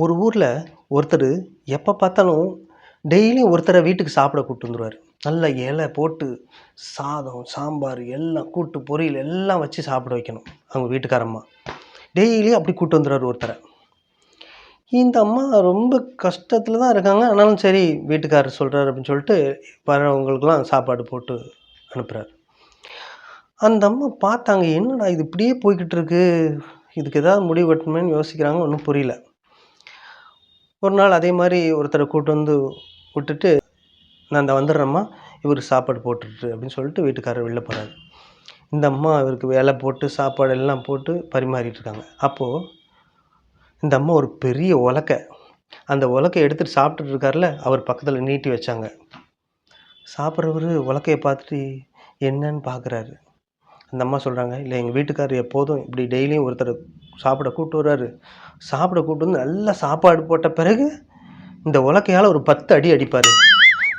ஒரு ஊரில் ஒருத்தர் எப்போ பார்த்தாலும் டெய்லியும் ஒருத்தரை வீட்டுக்கு சாப்பிட கூப்பிட்டு வந்துருவார். நல்ல இலை போட்டு சாதம் சாம்பார் எல்லாம் கூட்டு பொரியல் எல்லாம் வச்சு சாப்பிட வைக்கணும் அவங்க வீட்டுக்காரம்மா டெய்லியும் அப்படி கூப்பிட்டு வந்துடுவார் ஒருத்தரை. இந்த அம்மா ரொம்ப கஷ்டத்தில் தான் இருக்காங்க. ஆனாலும் சரி வீட்டுக்காரர் சொல்கிறாரு அப்படின்னு சொல்லிட்டு வரவங்களுக்கெல்லாம் சாப்பாடு போட்டு அனுப்புகிறார் அந்த அம்மா பார்த்தாங்க என்னடா இது இப்படியே போய்கிட்டு இருக்கு? இதுக்கு ஏதாவது முடிவு கட்டணுமேனு யோசிக்கிறாங்க ஒன்றும் புரியல. ஒரு நாள் அதே மாதிரி ஒருத்தரை கூட்டு வந்து விட்டுட்டு நான் இந்த வந்துடுறேம்மா இவருக்கு சாப்பாடு போட்டுட்டு அப்படின்னு சொல்லிட்டு வீட்டுக்காரர் வெளில போகிறாரு இந்த அம்மா இவருக்கு வேலை போட்டு சாப்பாடு எல்லாம் போட்டு பரிமாறிட்டு இருக்காங்க. அப்போது இந்த அம்மா ஒரு பெரிய உலக்கை. அந்த உலக்கை எடுத்துகிட்டு சாப்பிட்டுட்டு இருக்கார்ல அவர் பக்கத்தில் நீட்டி வச்சாங்க. சாப்பிட்றவர் உலக்கையை பார்த்துட்டு என்னன்னு பார்க்குறாரு அந்த அம்மா சொல்கிறாங்க இல்லை எங்கள் வீட்டுக்காரர் எப்போதும் இப்படி டெய்லியும் ஒருத்தர் சாப்பிட கூப்பிட்டு வர்றாரு. சாப்பிட கூப்பிட்டு வந்து நல்லா சாப்பாடு போட்ட பிறகு இந்த உலக்கையால் ஒரு பத்து அடி அடிப்பார்.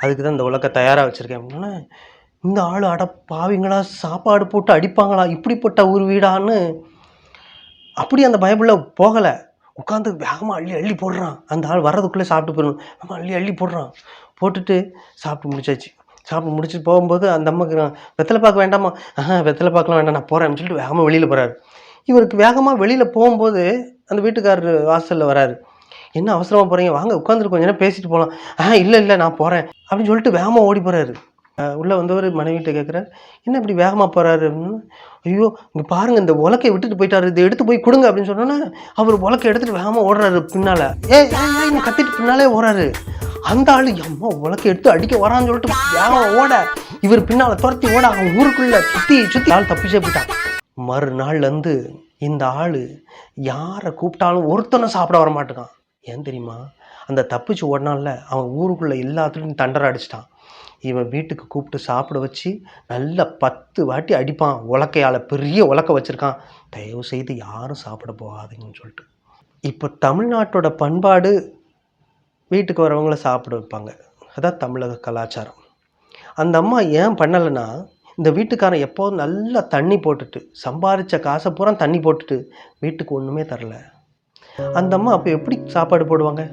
அதுக்கு தான் இந்த உலக்கை தயாராக வச்சுருக்கேன். அப்படின்னா இந்த ஆள் அட பாவிங்களா சாப்பாடு போட்டு அடிப்பாங்களா? இப்படிப்பட்ட ஒரு வீடான்னு. அப்படி அந்த பைபிளில் போகலை. உட்காந்து வேகமாக அள்ளி அள்ளி போடுறான். அந்த ஆள் வர்றதுக்குள்ளே சாப்பிட்டு போயிடணும். வேகமாக அள்ளி அள்ளி போடுறான். போட்டுட்டு சாப்பிட்டு முடிச்சாச்சு. சாப்பிட்டு முடிச்சுட்டு போகும்போது அந்த அம்மாக்கு வெத்தலை பார்க்க வேண்டாமா? ஆஹா வெத்தலை பார்க்கலாம் வேண்டாம் நான் போகிறேன் சொல்லிட்டு வேகமாக வெளியில் போகிறாரு இவருக்கு வேகமாக வெளியில் போகும்போது அந்த வீட்டுக்காரர் வாசலில் வராரு. என்ன அவசரமாக போகிறீங்க வாங்க உட்காந்துட்டு கொஞ்ச நேரம் பேசிட்டு போகலாம் ஆ இல்லை இல்லை நான் போகிறேன் அப்படின்னு சொல்லிட்டு வேகமாக ஓடி போகிறாரு உள்ளே வந்தவர் மனைவிட்ட கேட்குறாரு என்ன இப்படி வேகமாக போகிறாரு அப்படின்னு. ஐயோ இங்கே பாருங்கள் இந்த உலக்கை விட்டுட்டு போயிட்டாரு. இதை எடுத்து போய் கொடுங்க. அப்படின்னு சொன்னோன்னே அவர் உலக்கை எடுத்துகிட்டு வேகமாக ஓடுறாரு பின்னால். ஏ கத்திட்டு பின்னாலே ஓடுறாரு. அந்த ஆள் அம்மா உலக்கை எடுத்து அடிக்க வரான்னு சொல்லிட்டு வேகம் ஓட. இவர் பின்னால் துரத்தி ஓட அவன் ஊருக்குள்ளே சுற்றி சுற்றி ஆள் தப்பிச்சே போயிட்டான். மறுநாள்லேருந்து இந்த ஆள் யாரை கூப்பிட்டாலும் ஒருத்தனை சாப்பிட வர மாட்டேங்கான். ஏன் தெரியுமா? அந்த தப்பிச்சு ஓடனால அவன் ஊருக்குள்ளே எல்லாத்துலேயும் தண்டரை அடிச்சிட்டான். இவன் வீட்டுக்கு கூப்பிட்டு சாப்பிட வச்சு நல்ல பத்து வாட்டி அடிப்பான். உலக்கையால் பெரிய உலக்க வச்சுருக்கான். தயவு செய்து யாரும் சாப்பிட போகாதீங்கன்னு சொல்லிட்டு. இப்போ தமிழ்நாட்டோட பண்பாடு வீட்டுக்கு வரவங்கள சாப்பிட வைப்பாங்க. அதான் தமிழக கலாச்சாரம். அந்த அம்மா ஏன் பண்ணலைன்னா இந்த வீட்டுக்காரன் எப்போதும் நல்லா தண்ணி போட்டுட்டு சம்பாரித்த காசை பூரா தண்ணி போட்டுட்டு வீட்டுக்கு ஒன்றுமே தரல. அந்த அம்மா அப்போ எப்படி சாப்பாடு போடுவாங்க?